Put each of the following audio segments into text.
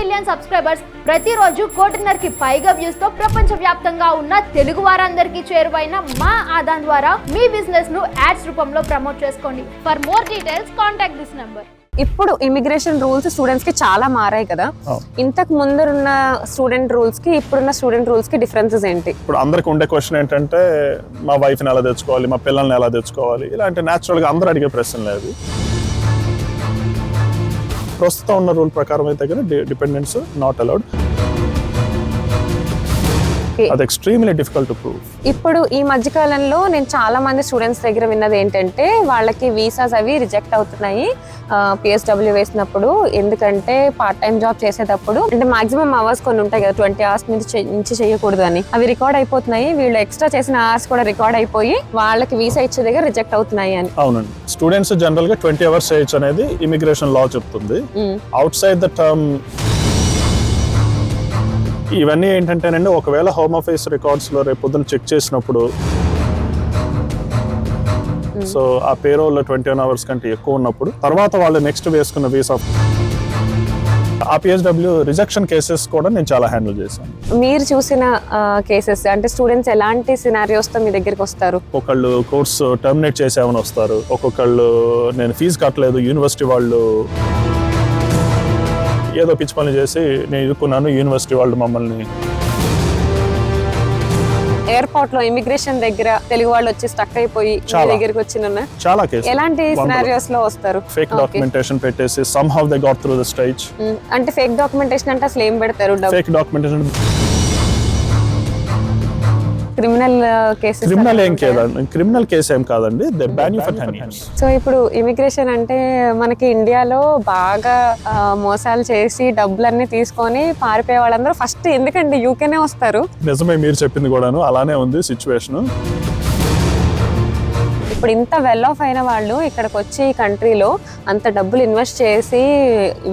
Million subscribers ప్రతిరోజు కోటిన్నరకి పైగా వ్యూస్తో ప్రపంచ వ్యాప్తంగా ఉన్న తెలుగు వారందరికీ చేరువైన మా ఆదాన్ ద్వారా మీ బిజినెస్ను యాడ్స్ రూపంలో ప్రమోట్ చేసుకోండి. For more details contact this number ఇప్పుడు ఇమిగ్రేషన్ రూల్స్ స్టూడెంట్స్కి చాలా మారాయి కదా. ఇంతకు ముందున్న స్టూడెంట్ రూల్స్కి ఇప్పుడున్న స్టూడెంట్ రూల్స్కి డిఫరెన్సెస్ ఏంటి? ఇప్పుడు అందరికి ఉండే క్వశ్చన్ ఏంటంటే మా వైఫ్ని ఎలా తెచ్చుకోవాలి మా పిల్లల్ని ఎలా తెచ్చుకోవాలి? ఇలాంటి న్యాచురల్గా అందరూ అడిగే ప్రశ్న లేదు ప్రస్తుతం ఉన్న రూల్ ప్రకారం అయితే కానీ డిపెండెన్స్ నాట్ అలౌడ్. అది ఎక్స్ట్రీమ్లీ డిఫికల్ట్ టు ప్రూవ్ ఇప్పుడు ఈ మధ్య కాలంలో నేను చాలా మంది స్టూడెంట్స్ దగ్గర విన్నది ఏంటంటే వాళ్ళకి వీసాస్ అవి రిజెక్ట్ అవుతున్నాయి. పిఎస్డబ్ల్యూ వేసినప్పుడు ఎందుకంటే పార్ట్ టైం జాబ్ చేసేటప్పుడు అంటే మాక్సిమం అవర్స్ కొన్ని ఉంటాయి కదా ట్వంటీ అవర్స్ మీద చే- నుంచి చేయకూడదు అని. అవి రికార్డ్ అయిపోతున్నాయి. వీళ్ళు ఎక్స్ట్రా చేసిన అవర్స్ కూడా రికార్డ్ అయిపోయి వాళ్ళకి వీసా ఇచ్చే దగ్గర రిజెక్ట్ అవుతున్నాయి అని. అవునండి. స్టూడెంట్స్ జనరల్గా ట్వంటీ అవర్స్ చేయొచ్చు అనేది ఇమిగ్రేషన్ లా చెప్తుంది. అవుట్ సైడ్ ద టర్మ్ ఇవన్నీ ఏంటంటేనండి ఒకవేళ హోమ్ ఆఫీస్ రికార్డ్స్లో రేపు పొద్దున చెక్ చేసినప్పుడు సో ఆ పేరోల్లో ట్వంటీ వన్ అవర్స్ కంటే ఎక్కువ ఉన్నప్పుడు తర్వాత వాళ్ళు నెక్స్ట్ వేసుకున్న వీసా ఆ పిహెచ్డబ్ల్యూ రిజెక్షన్ కేసెస్ కూడా నేను చాలా హ్యాండిల్ చేశాను. మీరు చూసిన కేసెస్ అంటే స్టూడెంట్స్ ఎలాంటి సినారియోస్తో మీ దగ్గరికి వస్తారు? ఒకళ్ళు కోర్సు టర్మినేట్ చేసామని వస్తారు ఒక్కొక్కళ్ళు నేను ఫీజు కట్టలేదు యూనివర్సిటీ వాళ్ళు ఏదో పిచ్చి పని చేసి నేను ఇరుక్కున్నాను యూనివర్సిటీ వాళ్ళు మమ్మల్ని ఎయిర్పోర్ట్లో ఇమిగ్రేషన్ దగ్గర తెలుగు వాళ్ళు వచ్చి స్టక్ అయిపోయి. దగ్గరికి వచ్చిన చాలా కేసు ఎలాంటి సినారియోస్లో వస్తారు? ఫేక్. డాక్యుమెంటేషన్ పెట్టేసి somehow they got through the stage అంటే ఫేక్ డాక్యుమెంటేషన్ అంటే అసలు ఏం పెడతారు? Fake documentation criminal cases criminal ఏం కాదండి. క్రిమినల్ కేసు ఏం కాదండి. They ban you for ten years so ఇప్పుడు ఇమిగ్రేషన్ అంటే మనకి ఇండియాలో బాగా మోసాలు చేసి డబ్బులన్నీ తీసుకొని పారిపోయే వాళ్ళందరూ ఫస్ట్ ఎందుకండి యూకేనే వస్తారు? నిజమే మీరు చెప్పింది కూడాను. అలానే ఉంది సిచ్యువేషన్ ఇప్పుడు ఇంత వెల్ ఆఫ్ అయిన వాళ్ళు ఇక్కడికి వచ్చి ఈ కంట్రీలో అంత డబ్బులు ఇన్వెస్ట్ చేసి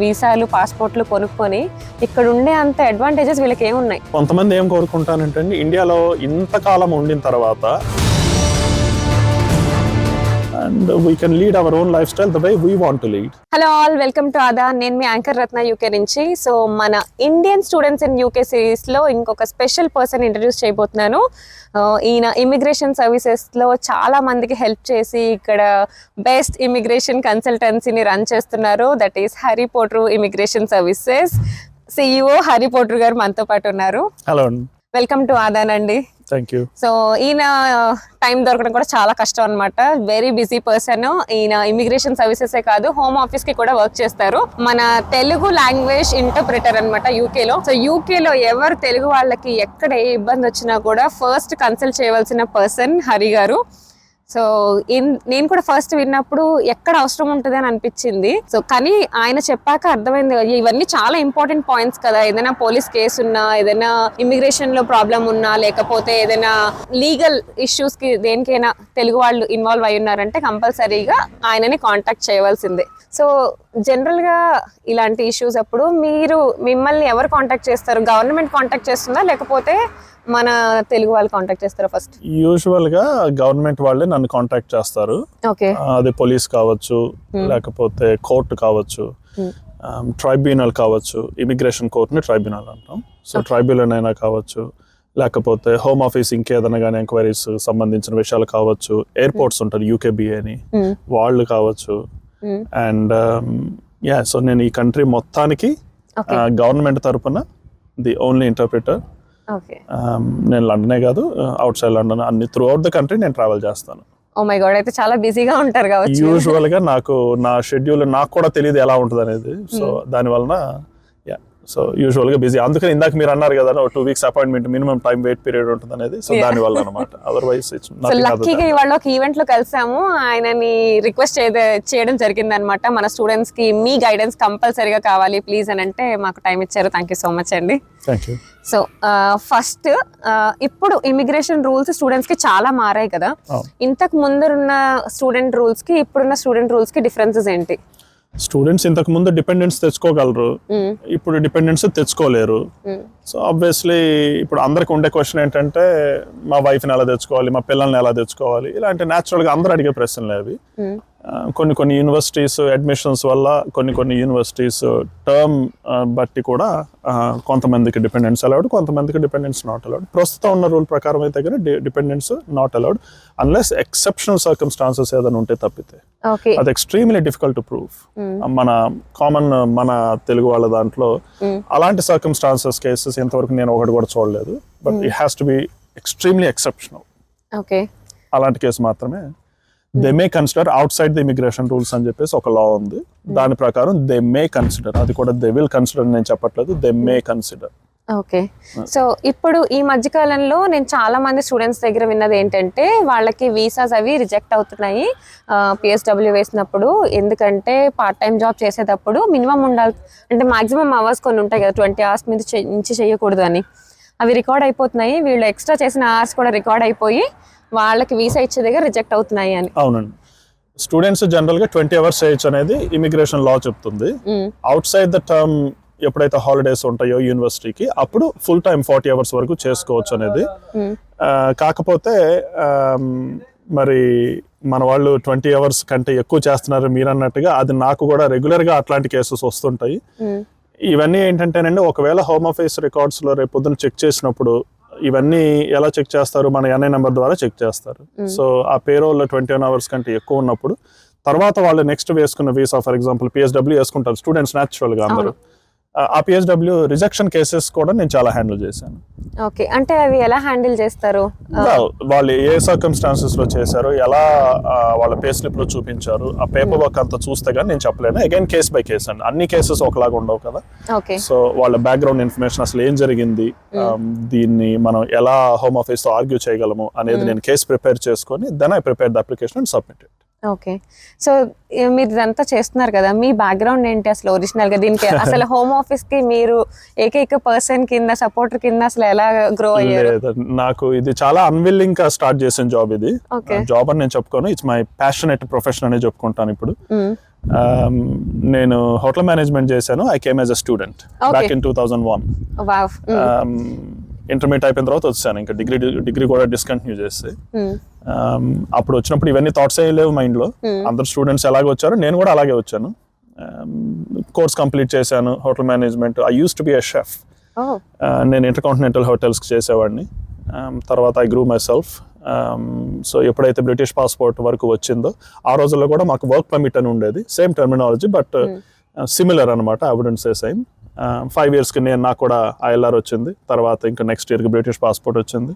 వీసాలు పాస్పోర్ట్లు కొనుక్కొని ఇక్కడ ఉండే అంత అడ్వాంటేజెస్ వీళ్ళకి ఏమున్నాయి? కొంతమంది ఏం కోరుకుంటానంటే ఇండియాలో ఇంతకాలం ఉండిన తర్వాత can lead our own life style the way we want to lead hello all welcome to Aada నేను మీ యాంకర్ రత్న యూకే నుంచి. సో మన ఇండియన్ స్టూడెంట్స్ ఇన్ యూకే సిరీస్లో ఇంకొక స్పెషల్ పర్సన్ ఇంట్రడ్యూస్ చేయబోతున్నాను ఈయన ఇమిగ్రేషన్ సర్వీసెస్లో చాలా మందికి హెల్ప్ చేసి ఇక్కడ బెస్ట్ ఇమిగ్రేషన్ కన్సల్టెన్సీని రన్ చేస్తున్నారు. That is Hari Potru immigration services CEO Hari Potru garu మనతో పాటు ఉన్నారు. హలో వెల్కమ్ టు ఆదాన్ అండి. థ్యాంక్ యూ సో ఈయన టైం దొరకడం కూడా చాలా కష్టం అనమాట వెరీ బిజీ పర్సన్ ఈయన ఇమిగ్రేషన్ సర్వీసెస్ కాదు హోమ్ ఆఫీస్కి కూడా వర్క్ చేస్తారు. మన తెలుగు లాంగ్వేజ్ ఇంటర్ప్రిటర్ అనమాట యూకేలో సో యూకేలో ఎవరు తెలుగు వాళ్ళకి ఎక్కడ ఏ ఇబ్బంది వచ్చినా కూడా ఫస్ట్ కన్సల్ట్ చేయవలసిన పర్సన్ హరి గారు. సో నేను కూడా ఫస్ట్ విన్నప్పుడు ఎక్కడ అవసరం ఉంటుంది అని అనిపించింది. సో కానీ ఆయన చెప్పాక అర్థమైంది ఇవన్నీ చాలా ఇంపార్టెంట్ పాయింట్స్ కదా. ఏదైనా పోలీస్ కేసు ఉన్నా ఏదైనా ఇమిగ్రేషన్లో ప్రాబ్లం ఉన్నా లేకపోతే ఏదైనా లీగల్ ఇష్యూస్కి దేనికైనా తెలుగు వాళ్ళు ఇన్వాల్వ్ అయి ఉన్నారంటే కంపల్సరీగా ఆయనని కాంటాక్ట్ చేయవలసిందే. సో జనరల్గా ఇలాంటి ఇష్యూస్ అప్పుడు మీరు మిమ్మల్ని ఎవరు కాంటాక్ట్ చేస్తారు? గవర్నమెంట్ కాంటాక్ట్ చేస్తుందా? లేకపోతే మన తెలుగు వాళ్ళు కాంటాక్ట్ చేస్తారా ఫస్ట్? యూజువల్గా గవర్నమెంట్ వాళ్ళే నన్ను కాంటాక్ట్ చేస్తారు. అది పోలీస్ కావచ్చు లేకపోతే కోర్టు కావచ్చు ట్రైబ్యునల్ కావచ్చు ఇమిగ్రేషన్ కోర్టుని ట్రైబ్యునల్ అంటాం. సో ట్రైబ్యునల్ అయినా కావచ్చు లేకపోతే హోమ్ ఆఫీస్ ఇంకేదైనా కానీ ఎంక్వైరీస్ సంబంధించిన విషయాలు కావచ్చు ఎయిర్పోర్ట్స్ ఉంటారు యూకేబిఏ అని. Hmm. వాళ్ళు కావచ్చు Hmm. అండ్ యా సో నేను ఈ కంట్రీ మొత్తానికి. గవర్నమెంట్ తరపున ది ఓన్లీ ఇంటర్ప్రిటర్ నేను లండనే కాదు అవుట్ సైడ్ లండన్ అన్ని త్రూ అవుట్ ద కంట్రీ నేను ట్రావెల్ చేస్తాను. ఓ మై గాడ్ అయితే చాలా బిజీగా ఉంటారు కావచ్చు. యూజువల్గా నాకు నా షెడ్యూల్ నాకు కూడా తెలియదు ఎలా ఉంటుంది అనేది సో దాని వలన సో యూజువల్గా బిజీ అందుకని ఇందాక మీరు అన్నారు కదా two weeks appointment minimum time wait period ఉంటుంది అనేది సో దాని వల్ల అనమాట అదర్వైజ్ లక్కీగా ఇవాళ ఒక ఈవెంట్లో కలిసాము. ఆయనని రిక్వెస్ట్ చేయడం జరిగింది అనమాట మన స్టూడెంట్స్కి మీ గైడెన్స్ కంపల్సరీగా కావాలి ప్లీజ్ అని అంటే మాకు టైం ఇచ్చారు. థ్యాంక్ యూ సో మచ్ అండి. సో ఫస్ట్ ఇప్పుడు ఇమిగ్రేషన్ రూల్స్ స్టూడెంట్స్కి చాలా మారాయి కదా. ఇంతకు ముందున్న స్టూడెంట్ రూల్స్కి ఇప్పుడున్న స్టూడెంట్ రూల్స్కి డిఫరెన్సెస్ ఏంటి? స్టూడెంట్స్ ఇంతకు ముందు డిపెండెన్స్ తెచ్చుకోగలరు. ఇప్పుడు డిపెండెన్స్ తెచ్చుకోలేరు. సో ఆబ్వియస్లీ ఇప్పుడు అందరికి ఉండే క్వశ్చన్ ఏంటంటే మా వైఫ్ని ఎలా తెచ్చుకోవాలి మా పిల్లల్ని ఎలా తెచ్చుకోవాలి ఇలాంటి న్యాచురల్గా అందరూ అడిగే ప్రశ్నలే అవి. కొన్ని కొన్ని యూనివర్సిటీస్ అడ్మిషన్స్ వల్ల కొన్ని కొన్ని యూనివర్సిటీస్ టర్మ్ బట్టి కూడా కొంతమందికి డిపెండెన్స్ అలౌడ్ కొంతమందికి డిపెండెన్స్ నాట్ అలౌడ్ ప్రస్తుతం ఉన్న రూల్ ప్రకారం అయితే కానీ dependants not allowed unless exceptional circumstances ఏదైనా ఉంటే తప్పితే. అది ఎక్స్ట్రీమ్లీ డిఫికల్ట్ టు ప్రూవ్ మన కామన్ మన తెలుగు వాళ్ళ దాంట్లో అలాంటి సర్కమ్స్టాన్సెస్ కేసెస్ ఇంతవరకు నేను ఒకటి కూడా చూడలేదు but it has to be extremely exceptional అలాంటి కేసు మాత్రమే they may consider outside the immigration rules అని చెప్పేసి ఒక లా ఉంది. దాని ప్రకారం దే మే కన్సిడర్ అది కూడా దే విల్ కన్సిడర్ నేను చెప్పట్లేదు. They may consider okay so ఇప్పుడు ఈ మధ్య కాలంలో నేను చాలా మంది స్టూడెంట్స్ దగ్గర విన్నది ఏంటంటే వాళ్ళకి వీసాస్ అవి రిజెక్ట్ అవుతున్నాయి. పిఎస్డబ్ల్యూ వేసినప్పుడు. ఎందుకంటే పార్ట్ టైం జాబ్ చేసేటప్పుడు మినిమం ఉండాలి. అంటే మాక్సిమం అవర్స్ కొన్ని ఉంటాయి కదా ట్వంటీ అవర్స్ మీద నుంచి చేయకూడదు అని. అవి రికార్డ్ అయిపోతున్నాయి. వీళ్ళు ఎక్స్ట్రా చేసిన అవర్స్ కూడా రికార్డ్ అయిపోయి వాళ్ళకి వీసా ఇచ్చే దగ్గర రిజెక్ట్ అవుతున్నాయి అని. అవునండి. స్టూడెంట్స్ జనరల్గా ట్వంటీ అవర్స్ చేయొచ్చు అనేది ఇమిగ్రేషన్ లా చెప్తుంది. అవుట్ సైడ్ ద టర్మ్ ఎప్పుడైతే హాలిడేస్ ఉంటాయో యూనివర్సిటీకి అప్పుడు ఫుల్ టైం ఫార్టీ అవర్స్ వరకు చేసుకోవచ్చు అనేది. కాకపోతే మరి మన వాళ్ళు ట్వంటీ అవర్స్ కంటే ఎక్కువ చేస్తున్నారు మీరు అన్నట్టుగా అది నాకు కూడా రెగ్యులర్గా అట్లాంటి కేసెస్ వస్తుంటాయి. ఇవన్నీ ఏంటంటేనండి ఒకవేళ హోమ్ ఆఫీస్ రికార్డ్స్లో రేపు పొద్దున చెక్ చేసినప్పుడు ఇవన్నీ ఎలా చెక్ చేస్తారు? మన ఎన్ఐ నెంబర్ ద్వారా చెక్ చేస్తారు. సో ఆ పేరోల్లో ట్వంటీ వన్ అవర్స్ కంటే ఎక్కువ ఉన్నప్పుడు తర్వాత వాళ్ళు నెక్స్ట్ వేసుకున్న వీసా ఫర్ ఎగ్జాంపుల్ పిఎస్డబ్ల్యూ వేసుకుంటారు స్టూడెంట్స్ న్యాచురల్గా అందరూ. ఆ- పిఎస్డబ్ల్యూ రిజెక్షన్ కేసెస్ కూడా నేను చాలా హ్యాండిల్ చేశాను. ఓకే. అంటే అవి ఎలా హ్యాండిల్ చేస్తారు? వాళ్ళు ఏ సర్కమ్స్టాన్సెస్లో చేశారు ఎలా వాళ్ళ పే స్లిప్లో చూపించారు ఆ పేపర్ వర్క్ అంతా చూస్తే కానీ నేను చెప్పలేను. అగైన్ కేస్ బై కేస్ అండి. అన్ని కేసెస్ ఒకలాగా ఉండవు కదా. సో వాళ్ళ బ్యాక్గ్రౌండ్ ఇన్ఫర్మేషన్ అసలు ఏం జరిగింది um, దీన్ని మనం ఎలా హోమ్ ఆఫీస్తో ఆర్గ్యూ చేయగలము అనేది నేను కేసు ప్రిపేర్ చేసుకొని then I prepare the application and submit okay. So మీరు ఇదంతా చేస్తున్నారు కదా మీ బ్యాక్గ్రౌండ్ ఏంటి అసలు ఒరిజినల్గా? దీనికి అసలు హోమ్ ఆఫీస్కి మీరు ఏకైక పర్సన్ కింద సపోర్టర్ కింద అసలు ఎలా గ్రో అయ్యారు? నాకు ఇది చాలా అన్విల్లింగ్గా స్టార్ట్ చేసిన జాబ్ ఇది. జాబ్ అని నేను చెప్పుకోను. ఇట్స్ మై ప్యాషనెట్ ప్రొఫెషన్ అనే చెప్పుకుంటాను ఇప్పుడు. నేను హోటల్ మేనేజ్మెంట్ చేశాను. I came as a student. Back in two thousand one. Intermediate అయిపోయిన తర్వాత వచ్చాను. ఇంకా డిగ్రీ డిగ్రీ కూడా డిస్కంటిన్యూ చేసి. మ్మ్. Um, అప్పుడు వచ్చినప్పుడు ఇవన్నీ థాట్స్ ఏం లేవు మైండ్లో అందరు స్టూడెంట్స్ ఎలాగ వచ్చారు. నేను కూడా అలాగే వచ్చాను. కోర్స్ కంప్లీట్ చేశాను. Hotel management I use to be a chef నేను ఇంటర్కాంటినెంటల్ హోటల్స్కి చేసేవాడిని. Um, తర్వాత I grew myself so ఎప్పుడైతే బ్రిటిష్ పాస్పోర్ట్ వరకు వచ్చిందో ఆ రోజుల్లో కూడా మాకు వర్క్ పర్మిట్ అని ఉండేది. సేమ్ టెర్మినాలజీ బట్ సిమిలర్ అనమాట I wouldn't say same five ఇయర్స్కి నేను నాకు కూడా ఐఎల్ఆర్ వచ్చింది. తర్వాత ఇంకా నెక్స్ట్ ఇయర్కి బ్రిటిష్ పాస్పోర్ట్ వచ్చింది.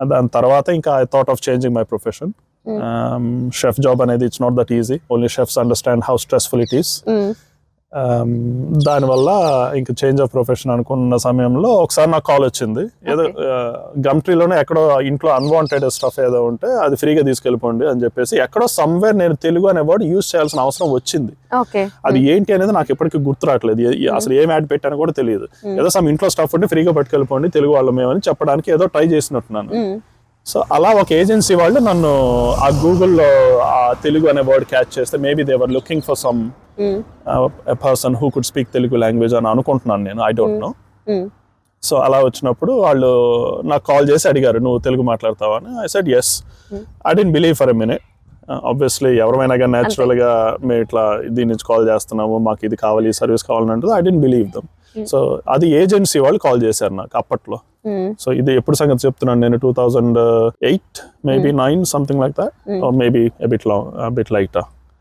దాని తర్వాత ఇంకా I thought of changing my profession chef job అనేది it's not that easy only chefs understand how stressful it is hmm. Um, దానివల్ల ఇంకా చేంజ్ ఆఫ్ ప్రొఫెషన్ అనుకున్న సమయంలో ఒకసారి నాకు కాల్ వచ్చింది. ఏదో గమ్ట్రీలోనే ఎక్కడో ఇంట్లో అన్వాంటెడ్ స్టఫ్ ఏదో ఉంటే అది ఫ్రీగా తీసుకెళ్ళిపోండి అని చెప్పేసి ఎక్కడో సమ్వేర్ నేను తెలుగు అనే వర్డ్ యూజ్ చేయాల్సిన అవసరం వచ్చింది. అది ఏంటి అనేది నాకు ఎప్పటికీ గుర్తు రావట్లేదు. అసలు ఏం యాడ్ పెట్టానో కూడా తెలియదు. ఏదో సమ్ ఇంట్లో స్టఫ్ ఉంటే ఫ్రీగా పట్టుకెళ్ళిపోండి తెలుగు వాళ్ళం మేమని చెప్పడానికి ఏదో ట్రై చేసినట్టున్నాను. సో అలా ఒక ఏజెన్సీ వాళ్ళు నన్ను ఆ గూగుల్లో ఆ తెలుగు అనే వర్డ్ క్యాచ్ చేస్తే maybe they're looking for some. Person who could speak Telugu language అని అనుకుంటున్నాను నేను. I don't no. సో అలా వచ్చినప్పుడు వాళ్ళు నాకు కాల్ చేసి అడిగారు నువ్వు తెలుగు మాట్లాడతావా? అని. I said yes I didn't believe for a minute obviously ఎవరైనా కానీ న్యాచురల్గా మేము ఇట్లా దీని నుంచి కాల్ చేస్తున్నాము మాకు ఇది కావాలి సర్వీస్ కావాలని అంటే I didn't believe them so అది ఏజెన్సీ వాళ్ళు కాల్ చేశారు నాకు అప్పట్లో. సో ఇది ఎప్పుడు సంగతి చెప్తున్నాను నేను two thousand eight maybe nine something like that maybe bit law bit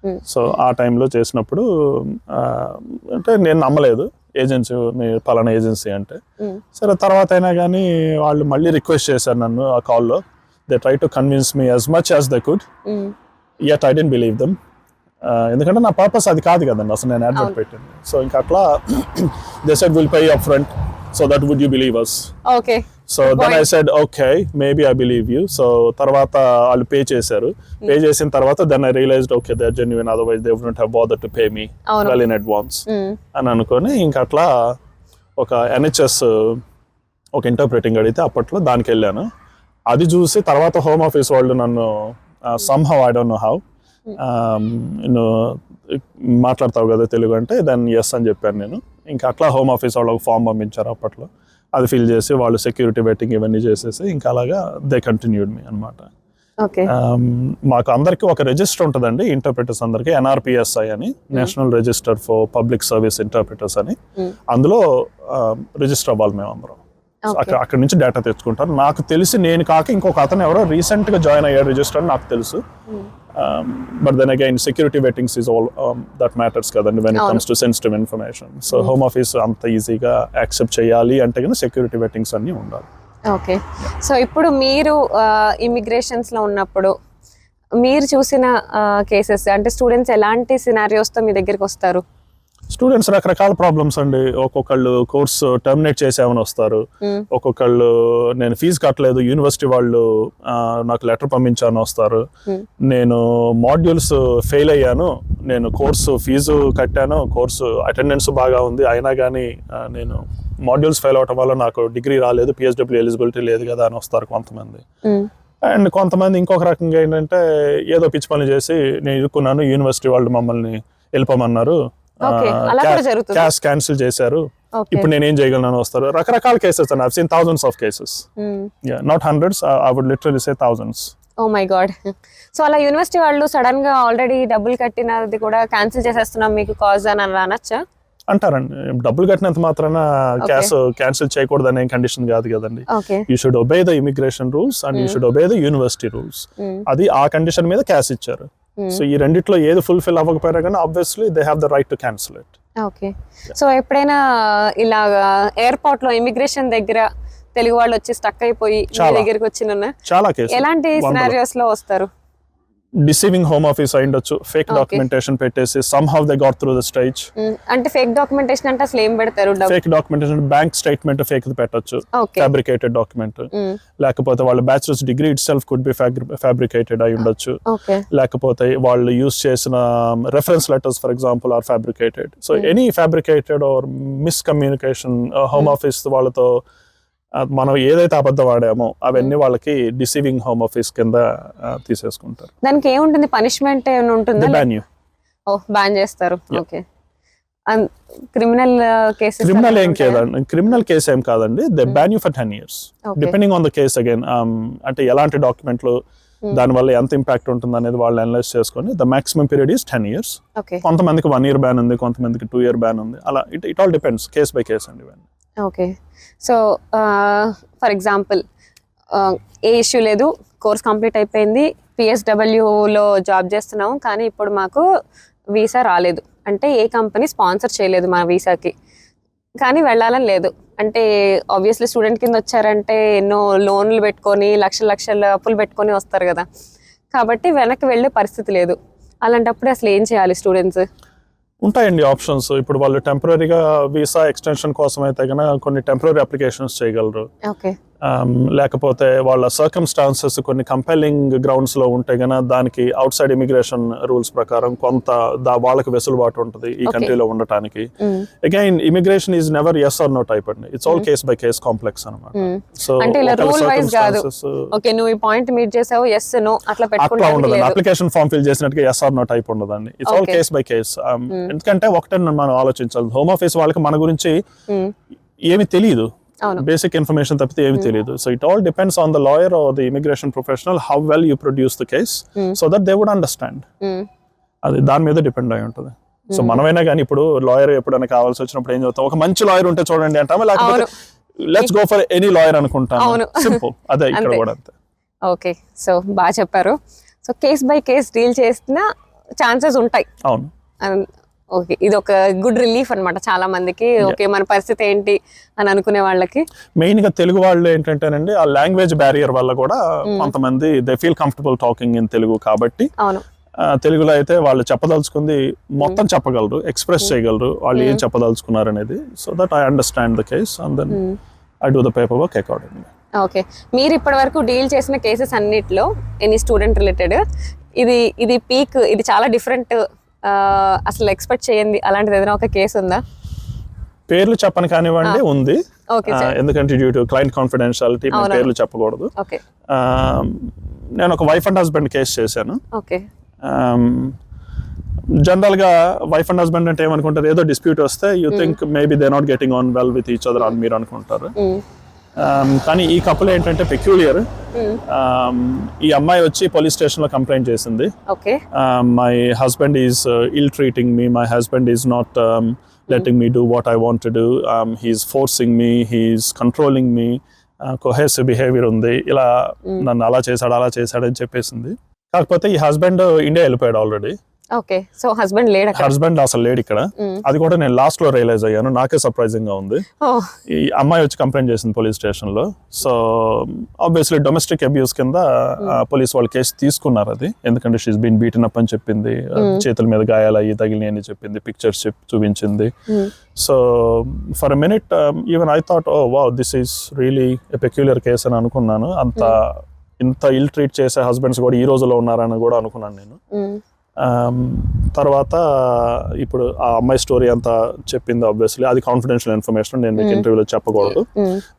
Mm. So ఆ టైంలో చేసినప్పుడు అంటే నేను నమ్మలేదు ఏజెన్సీ మీ పలానా ఏజెన్సీ అంటే. Mm. సరే తర్వాత అయినా కానీ వాళ్ళు మళ్ళీ రిక్వెస్ట్ చేశారు నన్ను ఆ కాల్లో they try to convince me as much as they could hmm. Yet I didn't believe them ఎందుకంటే నా పర్పస్ అది కాదు కదండి. అసలు నేను అడ్వర్ట్ పెట్టింది. సో ఇంకా అట్లా they said will pay upfront so that would you believe us okay so then I said okay maybe I believe you so తర్వాత వాళ్ళు పే చేశారు. పే చేసిన తర్వాత then I realised okay they genuine otherwise they wouldn't have bother to pay me. Well in advance. అని అనుకొని ఇంకా అట్లా ఒక ఎన్హెచ్ఎస్ ఒక ఇంటర్ప్రిటింగ్ అడిగితే అప్పట్లో దానికి వెళ్ళాను. అది చూసి తర్వాత హోమ్ ఆఫీస్ వాళ్ళు నన్ను somehow I don't know how నువ్వు మాట్లాడతావు కదా తెలుగు అంటే దెన్ ఎస్ అని చెప్పాను నేను. ఇంకా అట్లా హోమ్ ఆఫీస్ వాళ్ళు ఒక ఫామ్ పంపించారు అప్పట్లో. అది ఫిల్ చేసి వాళ్ళు సెక్యూరిటీ వెట్టింగ్ ఇవన్నీ చేసేసి ఇంకా అలాగా దే కంటిన్యూడ్ మీ అనమాట మాకు అందరికీ ఒక రిజిస్టర్ ఉంటుందండి ఇంటర్ప్రిటర్స్ అందరికీ ఎన్ఆర్పిఎస్ఐ అని national register for public service interpreters అని. అందులో రిజిస్టర్ అవ్వాలి మేము అందరం. అక్కడ అక్కడ నుంచి డేటా తెచ్చుకుంటారు. నాకు తెలిసి నేను కాక ఇంకొక అతను ఎవరో రీసెంట్గా జాయిన్ అయ్యాడు రిజిస్టర్ అని నాకు తెలుసు. But then again security vettings is all that matters కదండి when it. Comes to sensitive information so home office అంత ఈజీగా యాక్సెప్ట్ చేయాలి అంటే కనుక సెక్యూరిటీ వెట్టింగ్స్ అన్ని ఉండాలి. ఓకే సో ఇప్పుడు మీరు ఇమిగ్రేషన్స్లో ఉన్నప్పుడు మీరు చూసిన కేసెస్ అంటే స్టూడెంట్స్ ఎలాంటి scenarios తో మీ దగ్గరికి వస్తారు? స్టూడెంట్స్ రకరకాల ప్రాబ్లమ్స్ అండి. ఒక్కొక్కళ్ళు కోర్సు టర్మినేట్ చేసామని వస్తారు. ఒక్కొక్కళ్ళు నేను ఫీజు కట్టలేదు యూనివర్సిటీ వాళ్ళు నాకు లెటర్ పంపించాను వస్తారు. నేను మాడ్యూల్స్ ఫెయిల్ అయ్యాను. నేను కోర్సు ఫీజు కట్టాను. కోర్సు అటెండెన్స్ బాగా ఉంది. అయినా కానీ నేను మాడ్యూల్స్ ఫెయిల్ అవటం వల్ల నాకు డిగ్రీ రాలేదు పిహెచ్డబ్ల్యూ ఎలిజిబిలిటీ లేదు కదా అని వస్తారు కొంతమంది. అండ్ కొంతమంది ఇంకొక రకంగా ఏంటంటే ఏదో పిచ్చి పని చేసి నేను ఇరుక్కున్నాను యూనివర్సిటీ వాళ్ళు మమ్మల్ని వెళ్ళిపోమన్నారు. క్యాష్ క్యాన్సిల్ చేశారు. ఇప్పుడు నేను ఏం చేయగలను వస్తారు? రకరకాల కేసెస్ అండి seen thousands of cases not hundreds I would literally say thousands oh my God so అలా యూనివర్సిటీ వాళ్ళు సడన్గా ఆల్రెడీ డబ్బులు కట్టినది కూడా క్యాన్సిల్ చేసేస్తున్నాం మీకు కాజ్ అని అనొచ్చా? అంటారండి. డబ్బులు కట్టినంత మాత్రాన క్యాష్ క్యాన్సిల్ చేయకూడదు అనే కండిషన్ కాదు కదండి. You should obey the immigration rules and you should obey the university rules అది ఆ కండిషన్ మీద క్యాష్ ఇచ్చారు. సో ఈ రెండిట్లో ఏది ఫుల్ఫిల్ అవ్వకపోయినా కానీ obviously they have the right to cancel it okay so ఎప్పుడైనా ఇలాగా ఎయిర్పోర్ట్లో ఇమిగ్రేషన్ దగ్గర తెలుగు వాళ్ళు వచ్చి స్టక్ అయిపోయి. దగ్గరికి వచ్చిన ఎలాంటి సినారియోస్లో వస్తారు? డిసీవింగ్ హోమ్ ఆఫీస్ అయి ఉండొచ్చు ఫేక్. డాక్యుమెంటేషన్ పెట్టేసి somehow they got through the stage. అంటే ఫేక్ డాక్యుమెంటేషన్ అంటే అసలు ఏం పెడతారు? Fake documentation bank statement fake పెట్టొచ్చు. ఫ్యాబ్రికేటెడ్ డాక్యుమెంట్ లేకపోతే వాళ్ళ bachelor's degree itself could be fabricated అయి ఉండొచ్చు లేకపోతే వాళ్ళు యూస్ చేసిన reference letters for example are fabricated so any fabricated or miscommunication home office వాళ్ళతో మనం ఏదైతే అబద్ధం ఆడామో అవన్నీ వాళ్ళకి డిసీవింగ్ హోమ్ ఆఫీస్ కింద తీసేసుకుంటారు. దానికి ఏముంటుంది? పనిష్మెంట్ ఏమైనా ఉంటుందా? బ్యాన్ యూ బ్యాన్ చేస్తారు. ఓకే క్రిమినల్ కేసెస్ క్రిమినల్ ఏం కాదండి? క్రిమినల్ కేసు ఏం కాదండి. They ban you for ten years. Depending on the case again అంటే ఎలాంటి డాక్యుమెంట్లు దానివల్ల ఎంత ఇంపాక్ట్ ఉంటుంది అనేది వాళ్ళు అనలైజ్ చేసుకొని the maximum period is ten years కొంతమందికి వన్ ఇయర్ బ్యాన్ ఉంది కొంతమందికి టూ ఇయర్ బ్యాన్ ఉంది. అలా it it all depends case by case అండి ఇవన్నీ. ఓకే. సో ఫర్ ఎగ్జాంపుల్ ఏ ఇష్యూ లేదు కోర్స్ కంప్లీట్ అయిపోయింది పిఎస్డబ్ల్యూలో జాబ్ చేస్తున్నాము కానీ ఇప్పుడు మాకు వీసా రాలేదు. అంటే ఏ కంపెనీ స్పాన్సర్ చేయలేదు మా వీసాకి. కానీ వెళ్ళాలని లేదు. అంటే ఆబ్వియస్లీ స్టూడెంట్ కింద వచ్చారంటే ఎన్నో లోన్లు పెట్టుకొని లక్షల లక్షల అప్పులు పెట్టుకొని వస్తారు కదా. కాబట్టి వెనక్కి వెళ్ళే పరిస్థితి లేదు. అలాంటప్పుడు అసలు ఏం చేయాలి స్టూడెంట్స్? ఉంటాయండి ఆప్షన్స్. ఇప్పుడు వాళ్ళు టెంపరీగా వీసా ఎక్స్టెన్షన్ కోసం అయితే కనుక కొన్ని టెంపరీ అప్లికేషన్స్ చేయగలరు. లేకపోతే వాళ్ళ సర్కమ్స్టాన్సెస్ కొన్ని కంపెలింగ్ గ్రౌండ్స్లో ఉంటే గనక దానికి అవుట్ సైడ్ ఇమిగ్రేషన్ రూల్స్ ప్రకారం కొంత దా వాళ్ళకి వెసులుబాటు ఉంటుంది ఈ. కంట్రీలో ఉండటానికి. Again immigration is never yes or no type అండి. It's all case by case complex అనమాట సో. ఓకే నువ్వు ఈ పాయింట్ మీట్ చేసావు ఎస్ నో అట్లా ఉండదండి అప్లికేషన్ ఫామ్ ఫిల్ చేసినట్టుగా ఎస్ ఆర్ నో టైప్ ఉండదండి. It's all. Case by case ఎందుకంటే ఒకటే మనం ఆలోచించాలి. హోమ్ ఆఫీస్ వాళ్ళకి మన గురించి ఏమి తెలియదు. బేసిక్ ఇన్ఫర్మేషన్ తప్పితే ఏమి తెలియదు so it all depends on the lawyer or the immigration professional how well you produce the case so that they would understand అది దాని మీద డిపెండ్ అయి ఉంటుంది. సో మనమైనా కానీ ఇప్పుడు లాయర్ ఎప్పుడైనా కావాల్సి వచ్చినప్పుడు ఏం చెప్తాం? ఒక మంచి లాయర్ ఉంటే చూడండి అంటామా? లేకపోతే let's go for any lawyer అనుకుంటాం. సింపుల్ అదే ఇక్కడ. కూడా అంతే. ఓకే సో బాగా చెప్పారు. So case by case deal చేసిన ఛాన్సెస్ ఉంటాయి. అవును. ఓకే ఇది ఒక గుడ్ రిలీఫ్ అన్నమాట చాలా మందికి ఓకే మన పరిస్థితి ఏంటి అని అనుకునే వాళ్ళకి? మెయిన్గా తెలుగు వాళ్ళు ఏంటంటేనండి ఆ లాంగ్వేజ్ బ్యారియర్ వల్ల కూడా కొంతమంది they feel comfortable talking in Telugu కాబట్టి అవును. తెలుగులో అయితే వాళ్ళు చెప్పదలుచుకుంది మొత్తం చెప్పగలరు ఎక్స్ప్రెస్ చేయగలరు వాళ్ళు ఏం చెప్పదలుచుకున్నారు అనేది. So that I understand the case and then I do the paperwork according okay మీరు ఇప్పటి వరకు డీల్ చేసిన కేసెస్ అన్నిట్లో ఎనీ స్టూడెంట్ రిలేటెడ్ ఇది ఇది పీక్ ఇది చాలా డిఫరెంట్ అసలు ఎక్స్పెక్ట్ చేయండి. అలాంటిది ఏదైనా ఒక కేసు ఉందా? పేర్లు చెప్పని కానివ్వండి ఉంది. ఎందుకంటే డ్యూ టు క్లయింట్ కాన్ఫిడెన్షియాలిటీ. పేర్లు చెప్పకూడదు. నేను ఒక వైఫ్ అండ్ హస్బెండ్ కేసు చేశాను. ఓకే జనరల్గా వైఫ్ అండ్ హస్బెండ్ అంటే ఏమనుకుంటారు? ఏదో డిస్ప్యూట్ వస్తే you think maybe they not getting on well with each other అని మీరు అనుకుంటారు. Um, కానీ ఈ కపుల్ ఏంటంటే పెక్యులియర్ ఈ అమ్మాయి వచ్చి పోలీస్ స్టేషన్లో కంప్లైంట్ చేసింది. My husband is ill treating me my husband is not letting me do what I want do he's forcing me he's controlling me coercive behaviour ఉంది. ఇలా నన్ను అలా చేశాడు అలా చేశాడు అని చెప్పేసింది. కాకపోతే ఈ హస్బెండ్ ఇండియా వెళ్ళిపోయాడు ఆల్రెడీ ఓకే. సో హస్బెండ్ లేడు హస్బెండ్ అసలు లేడు ఇక్కడ. అది కూడా నేను లాస్ట్లో రియలైజ్ అయ్యాను. నాకే సర్ప్రైజింగ్గా ఉంది. ఈ అమ్మాయి వచ్చి కంప్లైంట్ చేసింది పోలీస్ స్టేషన్లో. సో ఆబ్వియస్లీ డొమెస్టిక్ అబ్యూస్ కింద పోలీస్ వాళ్ళు కేసు తీసుకున్నారు అది. ఎందుకంటే షీస్ బీన్ బీటన్ అప్ అని చెప్పింది. చేతుల మీద గాయాలు అయ్యి తగిలి అని చెప్పింది. పిక్చర్స్ చూపించింది. So for minute even I thought oh wow this is really a peculiar case అని అనుకున్నాను. అంత ఇంత ఇల్ ట్రీట్ చేసే హస్బెండ్స్ కూడా ఈ రోజులో ఉన్నారని కూడా అనుకున్నాను నేను. తర్వాత ఇప్పుడు ఆ అమ్మాయి స్టోరీ అంతా చెప్పింది ఆబ్వియస్లీ అది కాన్ఫిడెన్షియల్ ఇన్ఫర్మేషన్ నేను మీకు ఇంటర్వ్యూలో చెప్పకూడదు.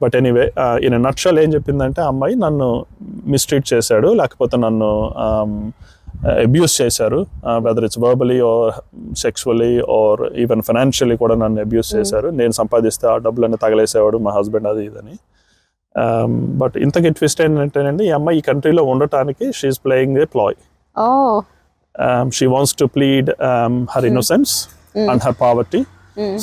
బట్ ఎనీవే ఇన్ నక్షల్ ఏం చెప్పిందంటే ఆ అమ్మాయి నన్ను మిస్ట్రీట్ చేశాడు లేకపోతే నన్ను అబ్యూస్ చేశారు. Whether it's verbally or sexually or even financially కూడా నన్ను అబ్యూస్ చేశారు. నేను సంపాదిస్తే ఆ డబ్బులన్నీ తగలేసేవాడు మా హస్బెండ్ అది ఇదని. బట్ ఇంతకీ ట్విస్ట్ ఏంటంటేనండి ఈ అమ్మాయి ఈ కంట్రీలో ఉండటానికి she's playing a ploy um, she wants to plead um, her innocence and her poverty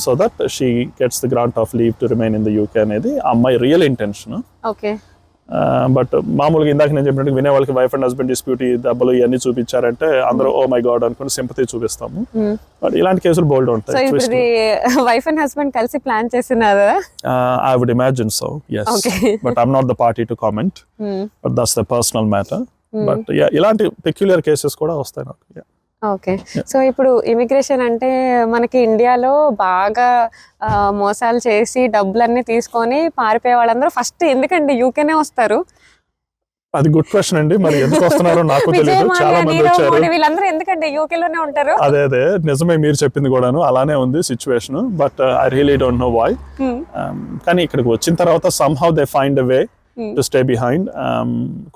so that she gets the grant of leave to remain in the UK అనేది ఆ అమ్మాయి రియల్ ఇంటెన్షన్ ఓకే బట్ మామూలుగా ఇందాక నేను చెప్పినట్టు వినే వాళ్ళకి wife and husband dispute దెబ్బలు ఇవన్నీ చూపించారంటే అందరూ ఓ మై గాడ్ అనుకుని సింపతి చూపిస్తాము. బట్ ఇలాంటి కేసులు బోల్డ్ సో ఉంటాయి వైఫ్ అండ్ హస్బెండ్ కలిసి ప్లాన్ చేసినారా I would imagine so yes. But I'm not the party to comment but that's the personal matter but ఇలాంటి పెక్యులర్ కేసెస్ కూడా వస్తాయి నాకు. ఓకే. సో ఇప్పుడు ఇమిగ్రేషన్ అంటే మనకి ఇండియాలో బాగా మోసాలు చేసి డబ్బులన్నీ తీసుకొని పారిపోయే వాళ్ళందరూ ఫస్ట్ ఎందుకండి యూకేనే వస్తారు? అది గుడ్ క్వశ్చన్ అండి. మరి ఎందుకు వస్తున్నారో నాకు తెలియదు చాలా మంది వచ్చారు. వీళ్ళందరూ ఎందుకండి యూకే లోనే ఉంటారు? అదే అదే. నిజమే మీరు చెప్పింది కూడాను. అలానే ఉంది situation but I really don't know why Hmm. కానీ ఇక్కడికి వచ్చిన తర్వాత somehow they find a way Hmm. To stay behind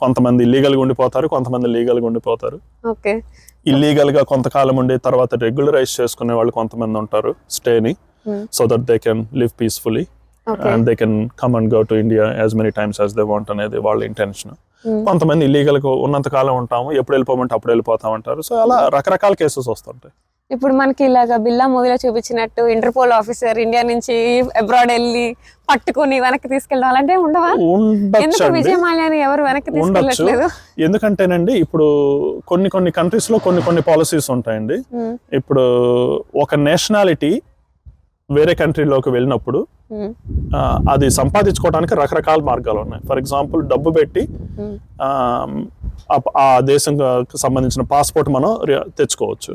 కొంతమంది illegal గా ఉండిపోతారు కొంతమంది లీగల్గా ఉండిపోతారు. ఓకే ఇల్లీగల్గా కొంతకాలం ఉండి తర్వాత రెగ్యులరైజ్ చేసుకునే వాళ్ళు కొంతమంది ఉంటారు స్టేని. So that they can live peacefully and they can come and go to India as many times as they want అనేది వాళ్ళ ఇంటెన్షన్ Hmm. కొంతమంది ఇల్లీగల్గా ఉన్నంత కాలం ఉంటాము ఎప్పుడు వెళ్ళిపోమంటే అప్పుడు వెళ్ళిపోతామంటారు. సో అలా రకరకాల కేసెస్ వస్తుంటాయి. ఇప్పుడు మనకి ఇలాగా బిల్లా మూవీలో చూపించినట్టు ఇంటర్పోల్ ఆఫీసర్ ఇండియా నుంచి అబ్రాడ్ వెళ్ళి పట్టుకుని వెనక్కి తీసుకెళ్ళడం అలాంటివి ఉండవా? ఎందుకు విజయ్ మాల్యాని ఎవరు వెనక్కి తీసుకెళ్ళట్లేదు? ఎందుకంటేనండి ఇప్పుడు కొన్ని కొన్ని కంట్రీస్లో కొన్ని కొన్ని పాలసీస్ ఉంటాయండి. ఇప్పుడు ఒక నేషనాలిటీ వేరే కంట్రీలోకి వెళ్ళినప్పుడు అది సంపాదించుకోవడానికి రకరకాల మార్గాలు ఉన్నాయి. ఫర్ ఎగ్జాంపుల్ డబ్బు పెట్టి. ఆ, దేశం సంబంధించిన పాస్పోర్ట్ మనం తెచ్చుకోవచ్చు.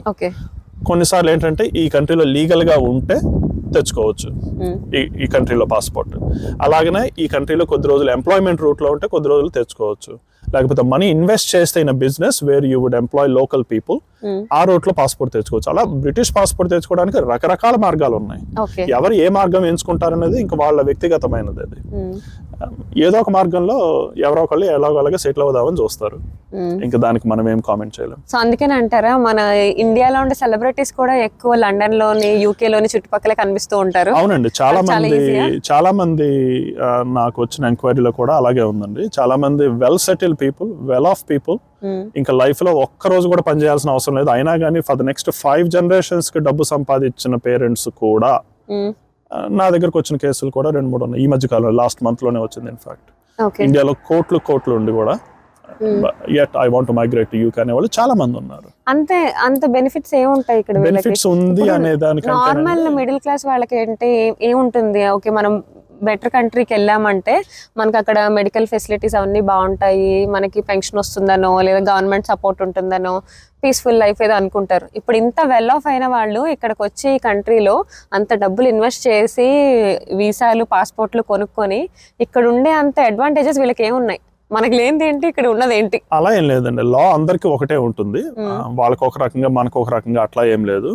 కొన్నిసార్లు ఏంటంటే ఈ కంట్రీలో లీగల్గా ఉంటే తెచ్చుకోవచ్చు. ఈ ఈ కంట్రీలో పాస్పోర్ట్. అలాగనే ఈ కంట్రీలో కొద్ది రోజులు ఎంప్లాయ్మెంట్ రూట్లో ఉంటే కొద్ది రోజులు తెచ్చుకోవచ్చు. లేకపోతే మనీ ఇన్వెస్ట్ చేస్తే in business where you would employ local people. ఆ రూట్లో పాస్పోర్ట్ తెచ్చుకోవచ్చు. అలా బ్రిటిష్ పాస్పోర్ట్ తెచ్చుకోవడానికి రకరకాల మార్గాలు ఉన్నాయి ఎవరు ఏ మార్గం ఎంచుకుంటారనేది ఇంకా వాళ్ళ వ్యక్తిగతమైనది అది. ఏదో ఒక మార్గంలో ఎవరో ఒకళ్ళు ఎలాగోలాగా సెటిల్ అవుదామని చూస్తారు. ఇంకా దానికి మనం ఏం కామెంట్ చేయలేం. సో అందుకని అంటారా మన ఇండియాలో ఉండే సెలబ్రిటీస్ కూడా ఎక్కువ లండన్లోని యూకే లోని చుట్టుపక్కల కనిపిస్తూ ఉంటారు. అవునండి చాలా మంది? చాలా మంది నాకు వచ్చిన ఎంక్వైరీలో కూడా అలాగే ఉందండి. చాలా మంది well settle people well off people. ఇంకా లైఫ్లో ఒక్క రోజు కూడా పనిచేయాల్సిన అవసరం లేదు. అయినా కానీ ఫర్ ద నెక్స్ట్ ఫైవ్ జనరేషన్స్కి డబ్బు సంపాదించిన పేరెంట్స్ కూడా నా దగ్గరకు వచ్చిన కేసులు కూడా రెండు మూడు ఉన్నాయి. ఈ మధ్య కాలంలో లాస్ట్ మంత్లోనే వచ్చింది ఇన్ఫాక్ట్ ఇండియాలో కోట్లు కోట్లు ఉండి కూడా at I want migrate to UK అనే వాళ్ళు చాలా మంది ఉన్నారు. అంతే అంత బెనిఫిట్స్ ఏముంటాయి ఇక్కడ బెనిఫిట్స్ ఉంది అనే దానికంటే నార్మల్ మిడిల్ క్లాస్ వాళ్ళకి అంటే ఏముంటుంది? ఓకే మనం బెటర్ కంట్రీకి వెళ్ళామంటే మనకి అక్కడ మెడికల్ ఫెసిలిటీస్ అవన్నీ బాగుంటాయి మనకి పెన్షన్ వస్తుందనో లేదా గవర్నమెంట్ సపోర్ట్ ఉంటుందనో పీస్ఫుల్ లైఫ్ ఏదో అనుకుంటారు. ఇప్పుడు ఇంత వెల్ ఆఫ్ అయిన వాళ్ళు ఇక్కడికి వచ్చి ఈ కంట్రీలో అంత డబ్బులు ఇన్వెస్ట్ చేసి వీసాలు పాస్పోర్ట్లు కొనుక్కొని ఇక్కడ ఉండే అంత అడ్వాంటేజెస్ వీళ్ళకి ఏమున్నాయి మనకి లేనిది ఏంటి? ఇక్కడ ఉన్నది ఏంటి? అలా ఏం లేదండి. లా అందరికీ ఒకటే ఉంటుంది. వాళ్ళకి ఒక రకంగా మనకు ఒక రకంగా అట్లా ఏం లేదు.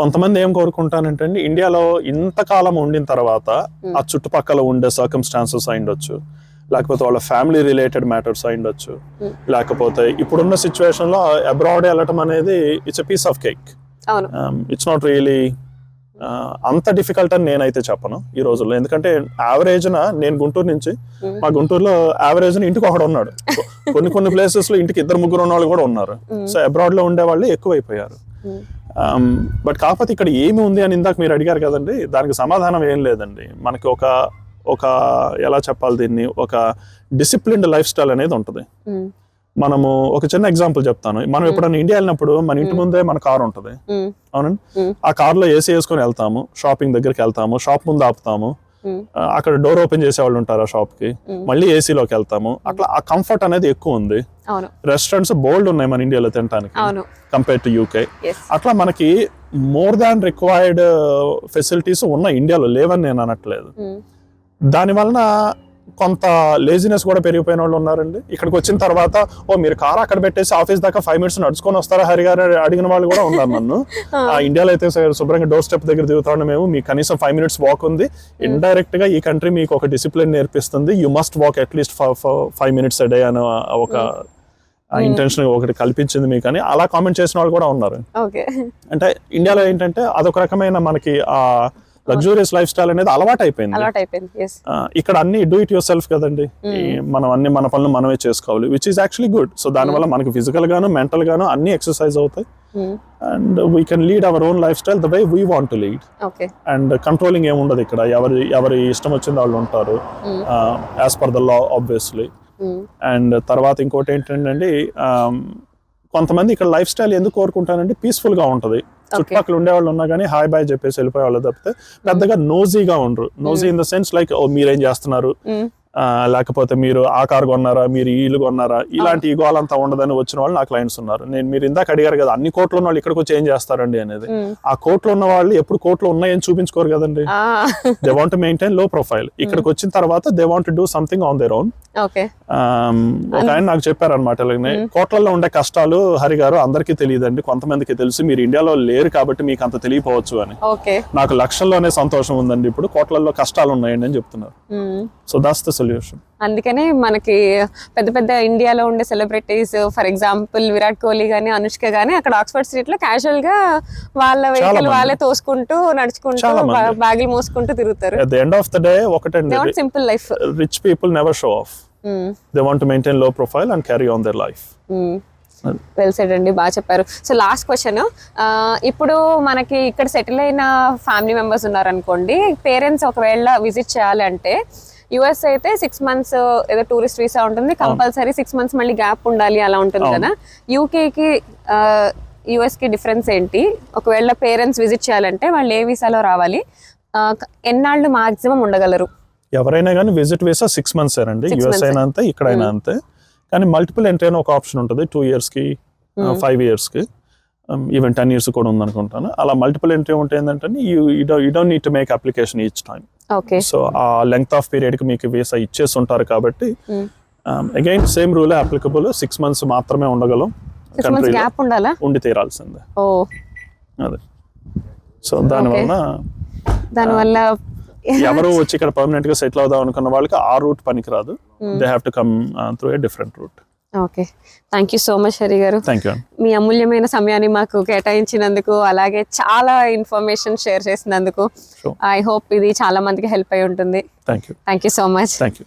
కొంతమంది ఏం కోరుకుంటానంటే అండి ఇండియాలో ఇంతకాలం ఉండిన తర్వాత ఆ చుట్టుపక్కల ఉండే సర్కమ్స్టాన్సెస్ అయిండొచ్చు లేకపోతే వాళ్ళ ఫ్యామిలీ రిలేటెడ్ మ్యాటర్స్ అయిండొచ్చు. లేకపోతే ఇప్పుడున్న సిచ్యువేషన్లో అబ్రాడ్ వెళ్ళటం అనేది it's a piece of cake it's not really అంత డిఫికల్ట్ అని నేనైతే చెప్పను ఈ రోజుల్లో. ఎందుకంటే యావరేజ్న నేను గుంటూరు నుంచి మా గుంటూరులో యావరేజ్ ఇంటికి ఒకడు ఉన్నాడు. కొన్ని కొన్ని ప్లేసెస్లో ఇంటికి ఇద్దరు ముగ్గురు ఉన్న వాళ్ళు కూడా ఉన్నారు. సో అబ్రాడ్లో ఉండే వాళ్ళు ఎక్కువైపోయారు. బట్ కాకపోతే ఇక్కడ ఏమి ఉంది అని ఇందాక మీరు అడిగారు కదండి దానికి సమాధానం ఏం లేదండి. మనకి ఒక ఒక ఎలా చెప్పాలి దీన్ని? ఒక డిసిప్లిన్డ్ లైఫ్ స్టైల్ అనేది ఉంటుంది. మనము ఒక చిన్న ఎగ్జాంపుల్ చెప్తాను. మనం ఎప్పుడైనా ఇండియా వెళ్ళినప్పుడు మన ఇంటి ముందే మన కార్ ఉంటుంది. అవునండి. ఆ కార్లో ఏసీ వేసుకొని వెళ్తాము షాపింగ్ దగ్గరికి వెళ్తాము షాప్ ముందు ఆపుతాము. అక్కడ డోర్ ఓపెన్ చేసే వాళ్ళు ఉంటారు ఆ షాప్కి. మళ్ళీ ఏసీలోకి వెళ్తాము. అట్లా ఆ కంఫర్ట్ అనేది ఎక్కువ ఉంది. రెస్టారెంట్స్ బోల్డ్ ఉన్నాయి మన ఇండియాలో తినడానికి కంపేర్ టు యూకే అట్లా మనకి మోర్ దాన్ రిక్వైర్డ్ ఫెసిలిటీస్ ఉన్నాయి. ఇండియాలో లేవని నేను అనట్లేదు. దాని వలన కొంత లేజినెస్ కూడా పెరిగిపోయిన వాళ్ళు ఉన్నారండి. ఇక్కడికి వచ్చిన తర్వాత ఓ మీరు కార్ అక్కడ పెట్టేసి ఆఫీస్ దాకా ఫైవ్ మినిట్స్ నడుచుకొని వస్తారా హరి గారు? అడిగిన వాళ్ళు కూడా ఉన్నారు నన్ను. ఆ. ఇండియాలో అయితే శుభ్రంగా డోర్ స్టెప్ దగ్గర దిగుతాను మేము. మీకు కనీసం ఫైవ్ మినిట్స్ వాక్ ఉంది. ఇండైరెక్ట్గా ఈ కంట్రీ మీకు ఒక డిసిప్లిన్ నేర్పిస్తుంది. You must walk at least five minutes day అని ఒక ఇంటెన్షన్ ఒకటి కల్పించింది మీకు అని అలా కామెంట్ చేసిన వాళ్ళు కూడా ఉన్నారు. అంటే ఇండియాలో ఏంటంటే అదొక రకమైన మనకి ఆ లగ్జూరియస్ లైఫ్ స్టైల్ అనేది అలవాటు అయిపోయింది అలవాట్ ఇక్కడ అన్ని డూ ఇట్ యువర్ సెల్ఫ్ కదండి. ఈ మనం అన్ని మన పనులు మనమే చేసుకోవాలి which is actually good so దానివల్ల మనకి ఫిజికల్ గాను మెంటల్ గాను అన్ని ఎక్సర్సైజ్ అవుతాయి. And we can lead our own life style the way we want to lead and controlling ఏమి ఉండదు ఇక్కడ. ఎవరి ఎవరి ఇష్టం వచ్చింది వాళ్ళు ఉంటారు. As per the law obviously and తర్వాత ఇంకోటి ఏంటంటే కొంతమంది ఇక్కడ లైఫ్ స్టైల్ ఎందుకు కోరుకుంటానంటే పీస్ఫుల్గా ఉంటది చుట్టుపక్కల ఉండేవాళ్ళు ఉన్నా కానీ హాయ్ బాయ్ చెప్పేసి వెళ్ళిపోయే వాళ్ళు తప్పితే పెద్దగా నోజీగా ఉండరు. Nosy in the sense like ఓ మీరేం చేస్తున్నారు? లేకపోతే మీరు ఆ కార్ కొన్నారా మీరు ఇల్లు కొన్నారా ఇలాంటి ఈ గోలంతా ఉండదని వచ్చిన వాళ్ళు నా క్లయింట్స్ ఉన్నారు. నేను మీరు ఇందాక అడిగారు కదా అన్ని కోట్లు ఉన్న వాళ్ళు ఇక్కడికి వచ్చి ఏం చేస్తారండి అనేది. ఆ కోట్లు ఉన్న వాళ్ళు ఎప్పుడు కోట్లు ఉన్నాయని చూపించుకోరు కదండి. దే వాంట్ మెయింటైన్లో ప్రొఫైల్ ఇక్కడికి వచ్చిన తర్వాత they want do something on their own ఒక ఆయన నాకు చెప్పారనమాట ఇలాగనే. కోట్లలో ఉండే కష్టాలు హరి గారు అందరికీ తెలియదండి కొంతమందికి తెలుసు మీరు ఇండియాలో లేరు కాబట్టి మీకు అంత తెలియపోవచ్చు అని. నాకు లక్షల్లోనే సంతోషం ఉందండి ఇప్పుడు కోట్లలో కష్టాలు ఉన్నాయండి అని చెప్తున్నారు. సో దాట్స్ ద సొల్యూషన్ అందుకనే మనకి పెద్ద పెద్ద ఇండియాలో ఉండే celebrities for example Virat Kohli గానీ అనుష్క గానీ అక్కడ ఆక్స్ఫర్డ్ స్ట్రీట్లో క్యాజువల్గా వాళ్ళ వెహికల్. వాళ్ళే తోసుకుంటూ నడుచుకుంటూ. బ్యాగులు మోసుకుంటూ తిరుగుతారు. At the end of the day ఒకటండి simple life rich people never show off they want maintain low profile and carry on their life well said అండి బాగా చెప్పారు. సో లాస్ట్ క్వశ్చన్ ఇప్పుడు మనకి ఇక్కడ సెటిల్ అయిన ఫ్యామిలీ మెంబర్స్ ఉన్నారనుకోండి parents ఒకవేళ విజిట్ చేయాలి అంటే యుఎస్ అయితే సిక్స్ మంత్స్ ఏదో టూరిస్ట్ వీసా ఉంటుంది. కంపల్సరీ సిక్స్ మంత్స్ మళ్ళీ గ్యాప్ ఉండాలి అలా ఉంటుంది కదా. యూకేకి యుఎస్కి డిఫరెన్స్ ఏంటి? ఒకవేళ పేరెంట్స్ విజిట్ చేయాలంటే వాళ్ళు ఏ వీసాలో రావాలి? ఎన్నాళ్ళు మాక్సిమం ఉండగలరు? ఎవరైనా కానీ విజిట్ వీసా సిక్స్ మంత్స్ అండి యూఎస్. అయినా అంతే ఇక్కడైనా అంతే. కానీ మల్టిపుల్ ఎంట్రీ అని ఒక ఆప్షన్ ఉంటుంది. టూ ఇయర్స్కి ఫైవ్ ఇయర్స్కి ఈవెన్ టెన్ ఇయర్స్ కూడా ఉందనుకుంటాను. అలా మల్టిపుల్ ఎంట్రీ ఉంటే ఏంటంటే you you don't need to make application each time okay so ఆ లెంగ్త్ ఆఫ్ పీరియడ్కి మీకు వీసా ఇచ్చేసి ఉంటారు కాబట్టి um, అగైన్ సేమ్ రూలే అప్లికబుల్ సిక్స్ మంత్స్ మాత్రమే ఉండగలం. కంట్రీలో ఉండి తీరాల్సిందే. అదే. సో దానివల్ల దానివల్ల ఎవరు వచ్చి ఇక్కడ పర్మనెంట్గా సెటిల్ అవుదాం అనుకున్న వాళ్ళకి ఆ రూట్ పనికిరాదు. They have to come through a different route okay. Thank you so much Hari garu. మీ అమూల్యమైన సమయాన్ని మాకు కేటాయించినందుకు అలాగే చాలా ఇన్ఫర్మేషన్ షేర్ చేసినందుకు. ఐ హోప్ ఇది చాలా మందికి హెల్ప్ అయి ఉంటుంది. Thank you thank you so much thank you